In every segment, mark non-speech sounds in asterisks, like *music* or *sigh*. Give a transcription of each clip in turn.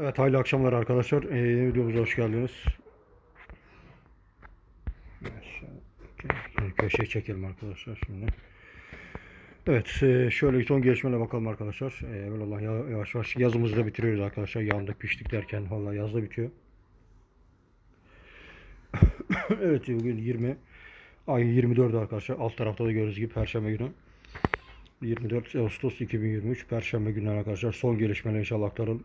Evet hayırlı akşamlar arkadaşlar. Ee, videomuza hoş geldiniz. Köşeye çekelim arkadaşlar şimdi. Evet e, şöyle son gelişmelere bakalım arkadaşlar. Ee, ya- yavaş yavaş yazımızı da bitiriyoruz arkadaşlar. Yandık piştik derken vallahi yazda bitiyor. *coughs* evet bugün 20 ayın 24 arkadaşlar. Alt tarafta da gördüğünüz gibi Perşembe günü. 24 Ağustos 2023 Perşembe günü arkadaşlar. Son gelişmeler inşallah aktaralım.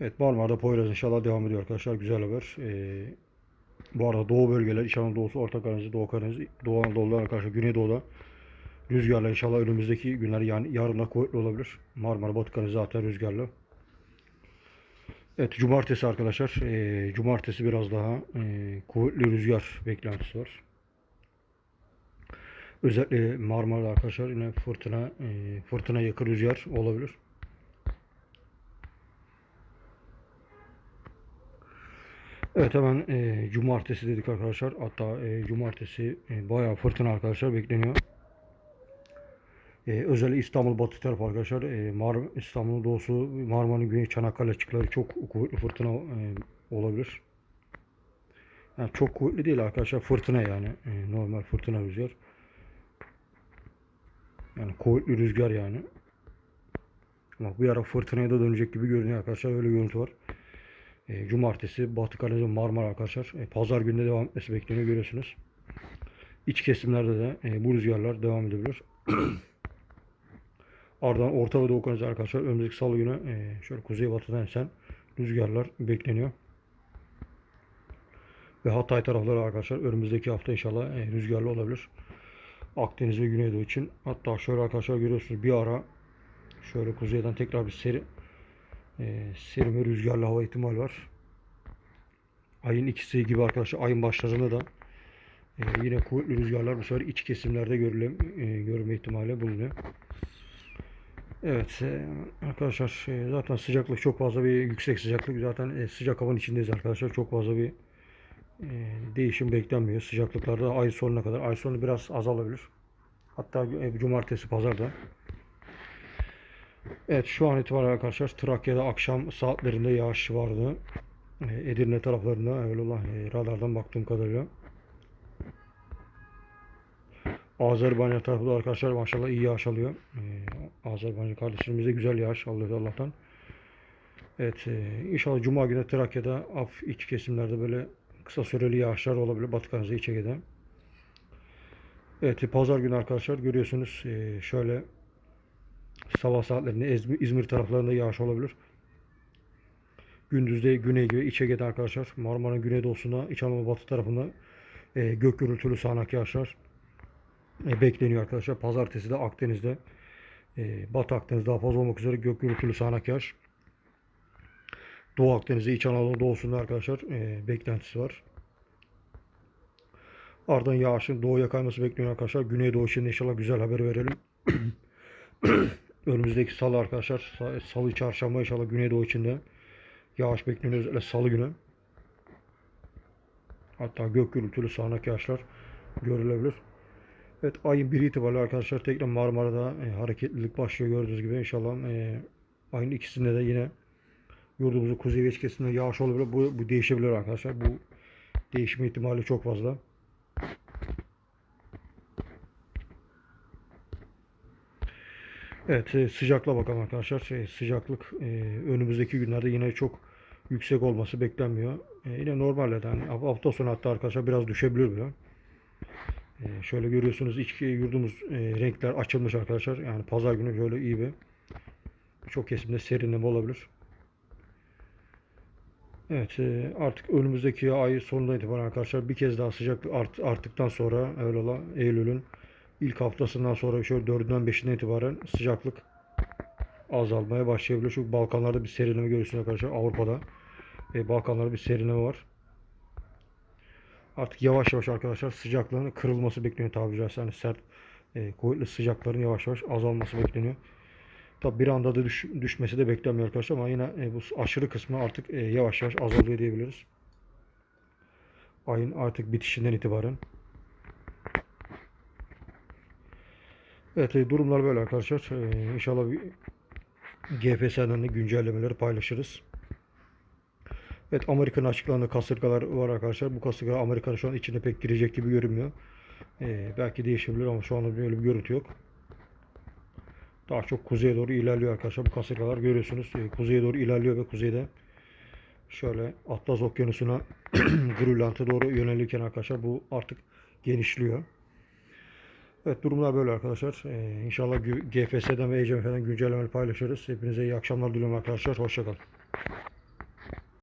Evet Marmara'da Poyraz inşallah devam ediyor arkadaşlar. Güzel haber. Ee, bu arada Doğu bölgeler, İç Anadolu'su, Orta Karadeniz, Doğu Karadeniz, Doğu Anadolu'da arkadaşlar Güneydoğu'da rüzgarla inşallah önümüzdeki günler yani yarın da kuvvetli olabilir. Marmara, Batı Karadeniz zaten rüzgarlı. Evet cumartesi arkadaşlar. ee, cumartesi biraz daha ee, kuvvetli rüzgar beklentisi var. Özellikle Marmara'da arkadaşlar yine fırtına ee, fırtına yakın rüzgar olabilir. Evet hemen e, cumartesi dedik arkadaşlar. Hatta e, cumartesi e, bayağı fırtına arkadaşlar bekleniyor. E, özellikle İstanbul batı tarafı arkadaşlar. E, Mar İstanbul'un doğusu, Marmara'nın güneyi, Çanakkale açıkları çok kuvvetli fırtına e, olabilir. Yani çok kuvvetli değil arkadaşlar. Fırtına yani. E, normal fırtına rüzgar. Yani kuvvetli rüzgar yani. Ama bir ara fırtınaya da dönecek gibi görünüyor arkadaşlar. Öyle görüntü var. E, cumartesi Batı Karadeniz Marmara arkadaşlar. E, Pazar günde devam etmesi bekleniyor görüyorsunuz. İç kesimlerde de e, bu rüzgarlar devam edebilir. *clears throat* Ardından Orta ve Doğu Karadeniz arkadaşlar önümüzdeki salı günü e, şöyle kuzeybatıdan esen rüzgarlar bekleniyor. Ve Hatay tarafları arkadaşlar önümüzdeki hafta inşallah e, rüzgarlı olabilir. Akdeniz ve Güneydoğu için. Hatta şöyle arkadaşlar görüyorsunuz bir ara şöyle kuzeyden tekrar bir seri e, serin ve rüzgarlı hava ihtimali var. Ayın ikisi gibi arkadaşlar ayın başlarında da e, yine kuvvetli rüzgarlar bu sefer iç kesimlerde görüle, e, görme ihtimali bulunuyor. Evet e, arkadaşlar e, zaten sıcaklık çok fazla bir yüksek sıcaklık zaten e, sıcak havanın içindeyiz arkadaşlar çok fazla bir e, değişim beklenmiyor sıcaklıklarda ay sonuna kadar ay sonu biraz azalabilir hatta e, cumartesi pazarda Evet şu an itibaren arkadaşlar Trakya'da akşam saatlerinde yağış vardı. E, Edirne taraflarında Evlallah e, radardan baktığım kadarıyla. Azerbaycan tarafı da arkadaşlar maşallah iyi yağış alıyor. E, Azerbaycan kardeşlerimiz de güzel yağış alıyor Allah'tan. Evet e, inşallah Cuma günü Trakya'da af iç kesimlerde böyle kısa süreli yağışlar olabilir. Batı Karadeniz İç Ege'de. Evet pazar günü arkadaşlar görüyorsunuz e, şöyle sabah saatlerinde İzmir, taraflarında yağış olabilir. Gündüzde güney gibi İç Ege'de arkadaşlar Marmara'nın güneydoğusunda İç Anadolu batı tarafında e, gök gürültülü sağanak yağışlar e, bekleniyor arkadaşlar. Pazartesi de Akdeniz'de e, Batı Akdeniz daha fazla olmak üzere gök gürültülü sağanak yağış. Doğu Akdeniz'de İç Anadolu doğusunda arkadaşlar e, beklentisi var. Ardından yağışın doğuya kayması bekleniyor arkadaşlar. Güneydoğu için inşallah güzel haber verelim. *clears throat* Önümüzdeki salı arkadaşlar. sa- Salı çarşamba inşallah Güneydoğu içinde yağış bekleniyor. Özellikle salı günü. Hatta gök gürültülü sağanak yağışlar görülebilir. Evet ayın 1 itibariyle arkadaşlar tekrar Marmara'da e, hareketlilik başlıyor gördüğünüz gibi. İnşallah e, ayın ikisinde de yine yurdumuzun kuzey ve yağış olabilir. Bu, bu değişebilir arkadaşlar. Bu değişme ihtimali çok fazla. Evet e, sıcakla bakalım arkadaşlar. Şey, sıcaklık e, önümüzdeki günlerde yine çok yüksek olması beklenmiyor. E, yine normalde yani hafta sonu hatta arkadaşlar biraz düşebilir bile. E, şöyle görüyorsunuz iç yurdumuz e, renkler açılmış arkadaşlar. Yani pazar günü şöyle iyi bir çok kesimde serinleme olabilir. Evet e, artık önümüzdeki ay sonundan itibaren arkadaşlar bir kez daha sıcaklık art, arttıktan sonra evvela Eylül'ün ilk haftasından sonra şöyle 4'ünden 5'inden itibaren sıcaklık azalmaya başlayabilir. Çünkü Balkanlarda bir serinleme görüyorsunuz arkadaşlar. Avrupa'da e, Balkanlarda bir serinleme var. Artık yavaş yavaş arkadaşlar sıcaklığın kırılması bekleniyor tabiri caizse. Yani sert e, kuvvetli sıcakların yavaş yavaş azalması bekleniyor. Tabi bir anda da düş, düşmesi de beklenmiyor arkadaşlar ama yine e, bu aşırı kısmı artık e, yavaş yavaş azalıyor diyebiliriz. Ayın artık bitişinden itibaren. Evet e, durumlar böyle arkadaşlar. E, inşallah bir GFS'den de güncellemeleri paylaşırız. Evet Amerika'nın açıklandığı kasırgalar var arkadaşlar. Bu kasırga Amerika'nın şu an içine pek girecek gibi görünmüyor. Ee, belki değişebilir ama şu anda böyle bir görüntü yok. Daha çok kuzeye doğru ilerliyor arkadaşlar. Bu kasırgalar görüyorsunuz. Ee, kuzeye doğru ilerliyor ve kuzeyde şöyle Atlas Okyanusu'na *clears throat* Grönland'a doğru yönelirken arkadaşlar bu artık genişliyor. Evet durumlar böyle arkadaşlar. Ee, inşallah GFS'den ve ECMF'den güncellemeleri paylaşırız. Hepinize iyi akşamlar diliyorum arkadaşlar. Hoşçakalın.